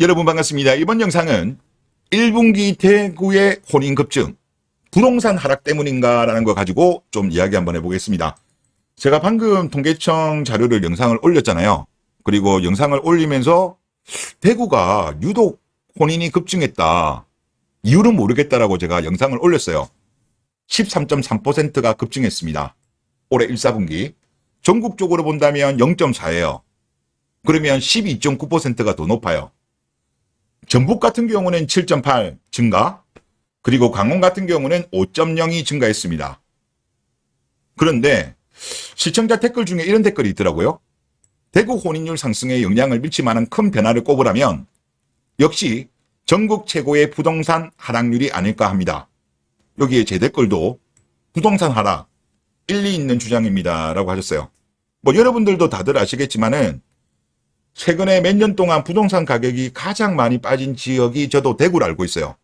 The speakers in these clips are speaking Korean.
여러분 반갑습니다. 이번 영상은 1분기 대구의 혼인 급증, 부동산 하락 때문인가라는 거 가지고 좀 이야기 한번 해보겠습니다. 제가 방금 통계청 자료를 영상을 올렸잖아요. 그리고 영상을 올리면서 대구가 유독 혼인이 급증했다. 이유는 모르겠다라고 제가 영상을 올렸어요. 13.3%가 급증했습니다. 올해 1, 4분기. 전국적으로 본다면 0.4예요. 그러면 12.9%가 더 높아요. 전북 같은 경우는 7.8 증가, 그리고 강원 같은 경우는 5.0이 증가했습니다. 그런데 시청자 댓글 중에 이런 댓글이 있더라고요. 대구 혼인율 상승에 영향을 미칠 만한 큰 변화를 꼽으라면 역시 전국 최고의 부동산 하락률이 아닐까 합니다. 여기에 제 댓글도 부동산 하락 일리 있는 주장입니다. 라고 하셨어요. 뭐 여러분들도 다들 아시겠지만은 최근에 몇 년 동안 부동산 가격이 가장 많이 빠진 지역이 저도 대구로 알고 있어요.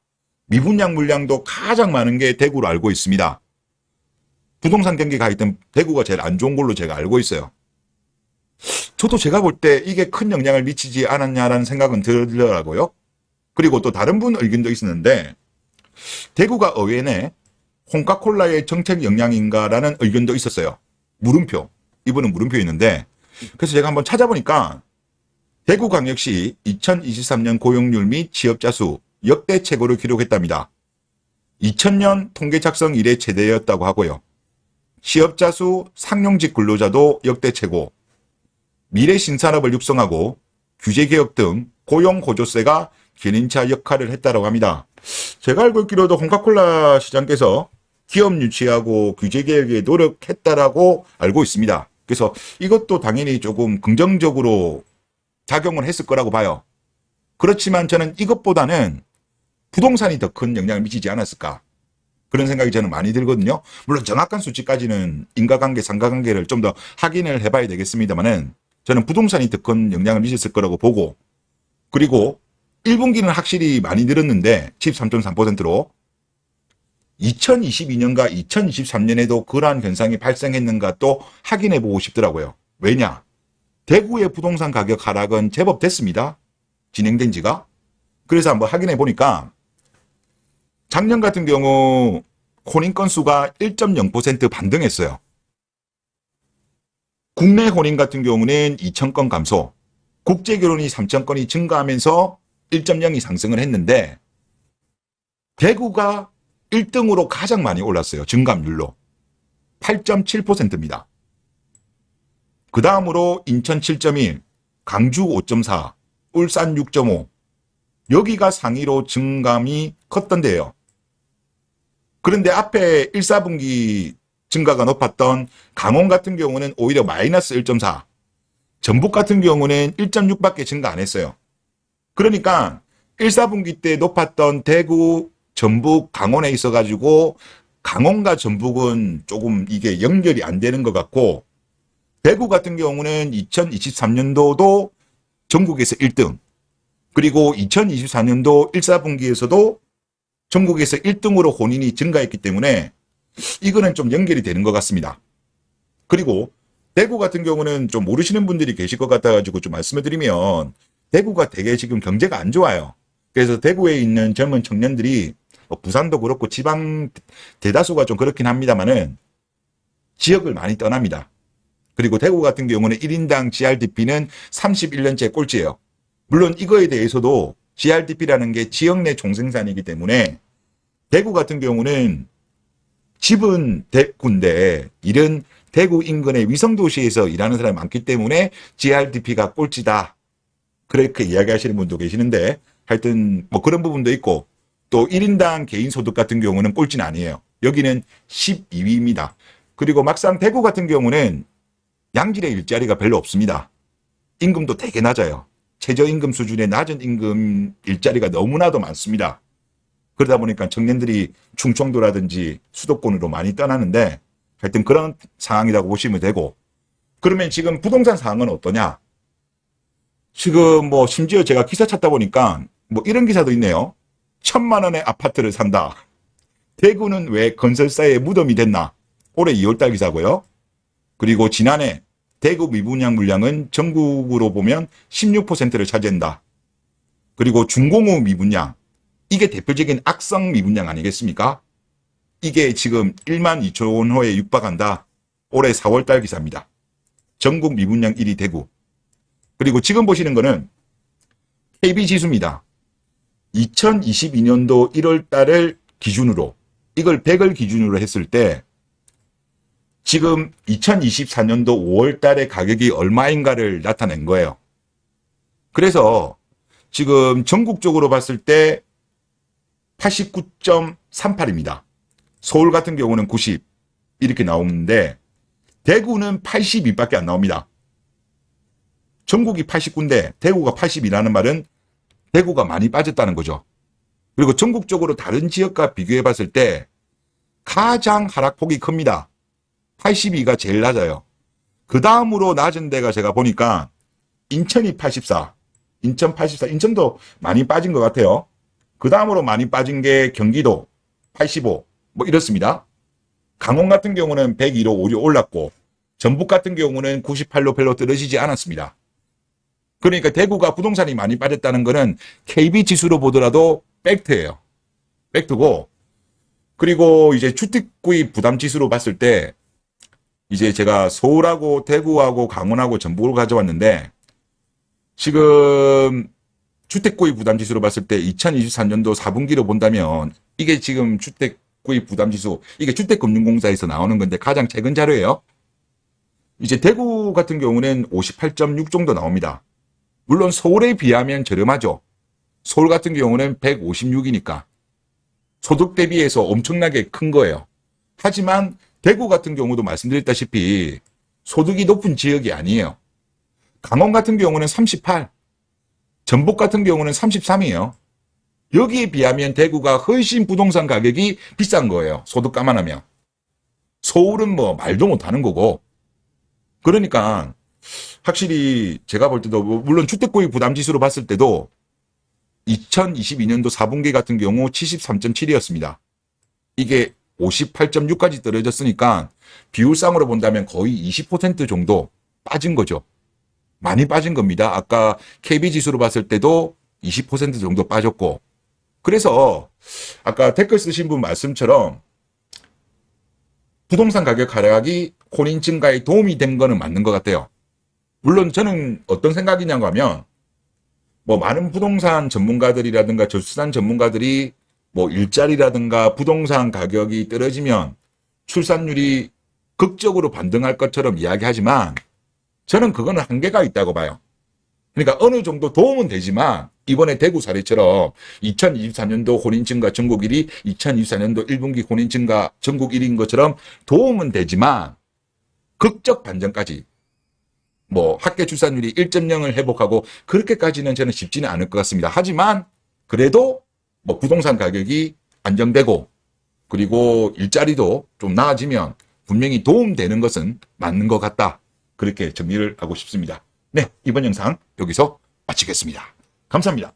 미분양 물량도 가장 많은 게 대구로 알고 있습니다. 부동산 경기 가 있던 대구가 제일 안 좋은 걸로 제가 알고 있어요. 저도 제가 볼 때 이게 큰 영향을 미치지 않았냐라는 생각은 들더라고요. 그리고 또 다른 분 의견도 있었는데 대구가 의외네 홍카콜라의 정책 영향인가라는 의견도 있었어요. 물음표. 이분은 물음표였는데 그래서 제가 한번 찾아보니까 대구광역시 2023년 고용률 및 취업자 수 역대 최고를 기록했답니다. 2000년 통계 작성 이래 최대였다고 하고요. 취업자 수 상용직 근로자도 역대 최고. 미래 신산업을 육성하고 규제 개혁 등 고용 호조세가 견인차 역할을 했다고 합니다. 제가 알고 있기로도 홍카콜라 시장께서 기업 유치하고 규제 개혁에 노력했다라고 알고 있습니다. 그래서 이것도 당연히 조금 긍정적으로 작용을 했을 거라고 봐요. 그렇지만 저는 이것보다는 부동산이 더 큰 영향을 미치지 않았을까. 그런 생각이 저는 많이 들거든요. 물론 정확한 수치까지는 인과관계, 상관관계를 좀 더 확인을 해봐야 되겠습니다만은 저는 부동산이 더 큰 영향을 미쳤을 거라고 보고 그리고 1분기는 확실히 많이 늘었는데 13.3%로 2022년과 2023년에도 그러한 현상이 발생했는가 또 확인해 보고 싶더라고요. 왜냐? 대구의 부동산 가격 하락은 제법 됐습니다. 진행된 지가. 그래서 한번 확인해 보니까 작년 같은 경우 혼인 건수가 1.0% 반등했어요. 국내 혼인 같은 경우는 2,000건 감소, 국제 결혼이 3,000건이 증가하면서 1.0이 상승을 했는데 대구가 1등으로 가장 많이 올랐어요. 증감률로. 8.7%입니다. 그 다음으로 인천 7.1, 강주 5.4, 울산 6.5. 여기가 상위로 증감이 컸던데요. 그런데 앞에 1, 4분기 증가가 높았던 강원 같은 경우는 오히려 마이너스 1.4, 전북 같은 경우는 1.6밖에 증가 안 했어요. 그러니까 1, 4분기 때 높았던 대구, 전북, 강원에 있어가지고 강원과 전북은 조금 이게 연결이 안 되는 것 같고 대구 같은 경우는 2023년도도 전국에서 1등 그리고 2024년도 1, 4분기에서도 전국에서 1등으로 혼인이 증가했기 때문에 이거는 좀 연결이 되는 것 같습니다. 그리고 대구 같은 경우는 좀 모르시는 분들이 계실 것 같아가지고 좀 말씀을 드리면 대구가 되게 지금 경제가 안 좋아요. 그래서 대구에 있는 젊은 청년들이 뭐 부산도 그렇고 지방 대다수가 좀 그렇긴 합니다만은 지역을 많이 떠납니다. 그리고 대구 같은 경우는 1인당 GRDP는 31년째 꼴찌예요. 물론 이거에 대해서도 GRDP라는 게 지역 내 총생산이기 때문에 대구 같은 경우는 집은 대구인데 일은 대구 인근의 위성도시에서 일하는 사람이 많기 때문에 GRDP가 꼴찌다. 그렇게 이야기하시는 분도 계시는데 하여튼 뭐 그런 부분도 있고 또 1인당 개인 소득 같은 경우는 꼴찌는 아니에요. 여기는 12위입니다. 그리고 막상 대구 같은 경우는 양질의 일자리가 별로 없습니다. 임금도 되게 낮아요. 최저임금 수준의 낮은 임금 일자리가 너무나도 많습니다. 그러다 보니까 청년들이 충청도라든지 수도권으로 많이 떠나는데 하여튼 그런 상황이라고 보시면 되고 그러면 지금 부동산 상황은 어떠냐? 지금 뭐 심지어 제가 기사 찾다 보니까 뭐 이런 기사도 있네요. 천만 원의 아파트를 산다. 대구는 왜 건설사의 무덤이 됐나? 올해 2월달 기사고요. 그리고 지난해 대구 미분양 물량은 전국으로 보면 16%를 차지한다. 그리고 중공업 미분양 이게 대표적인 악성 미분양 아니겠습니까? 이게 지금 1만 2천 호에 육박한다. 올해 4월달 기사입니다. 전국 미분양 1위 대구. 그리고 지금 보시는 거는 KB 지수입니다. 2022년도 1월 달을 기준으로 이걸 100을 기준으로 했을 때 지금 2024년도 5월 달의 가격이 얼마인가를 나타낸 거예요. 그래서 지금 전국적으로 봤을 때 89.38입니다. 서울 같은 경우는 90 이렇게 나오는데 대구는 82밖에 안 나옵니다. 전국이 89인데 대구가 80이라는 말은 대구가 많이 빠졌다는 거죠. 그리고 전국적으로 다른 지역과 비교해 봤을 때 가장 하락폭이 큽니다. 82가 제일 낮아요. 그 다음으로 낮은 데가 제가 보니까 인천이 84, 인천 84, 인천도 많이 빠진 것 같아요. 그 다음으로 많이 빠진 게 경기도 85, 뭐 이렇습니다. 강원 같은 경우는 102로 오리 올랐고, 전북 같은 경우는 98로 별로 떨어지지 않았습니다. 그러니까 대구가 부동산이 많이 빠졌다는 거는 KB 지수로 보더라도 팩트예요. 팩트고, 그리고 이제 주택구입 부담 지수로 봤을 때, 이제 제가 서울하고 대구하고 강원하고 전북을 가져왔는데, 지금 주택구입 부담 지수로 봤을 때 2023년도 4분기로 본다면 이게 지금 주택구입 부담 지수 이게 주택금융공사에서 나오는 건데 가장 최근 자료예요. 이제 대구 같은 경우는 58.6 정도 나옵니다. 물론 서울에 비하면 저렴하죠. 서울 같은 경우는 156이니까 소득 대비해서 엄청나게 큰 거예요. 하지만 대구 같은 경우도 말씀드렸다시피 소득이 높은 지역이 아니에요. 강원 같은 경우는 38, 전북 같은 경우는 33이에요. 여기에 비하면 대구가 훨씬 부동산 가격이 비싼 거예요. 소득 감안하면. 서울은 뭐 말도 못하는 거고. 그러니까 확실히 제가 볼 때도 뭐 물론 주택구입 부담 지수로 봤을 때도 2022년도 4분기 같은 경우 73.7이었습니다. 이게 58.6까지 떨어졌으니까 비율상으로 본다면 거의 20% 정도 빠진 거죠. 많이 빠진 겁니다. 아까 KB 지수로 봤을 때도 20% 정도 빠졌고. 그래서 아까 댓글 쓰신 분 말씀처럼 부동산 가격 하락이 혼인 증가에 도움이 된 거는 맞는 것 같아요. 물론 저는 어떤 생각이냐고 하면 뭐 많은 부동산 전문가들이라든가 저수산 전문가들이 뭐 일자리라든가 부동산 가격이 떨어지면 출산율이 극적으로 반등할 것처럼 이야기하지만 저는 그거는 한계가 있다고 봐요. 그러니까 어느 정도 도움은 되지만 이번에 대구 사례처럼 2024년도 혼인 증가 전국 1위, 2024년도 1분기 혼인 증가 전국 1위인 것처럼 도움은 되지만 극적 반전까지 뭐 학계 출산율이 1.0을 회복하고 그렇게까지는 저는 쉽지는 않을 것 같습니다. 하지만 그래도 뭐 부동산 가격이 안정되고 그리고 일자리도 좀 나아지면 분명히 도움되는 것은 맞는 것 같다. 그렇게 정리를 하고 싶습니다. 네, 이번 영상 여기서 마치겠습니다. 감사합니다.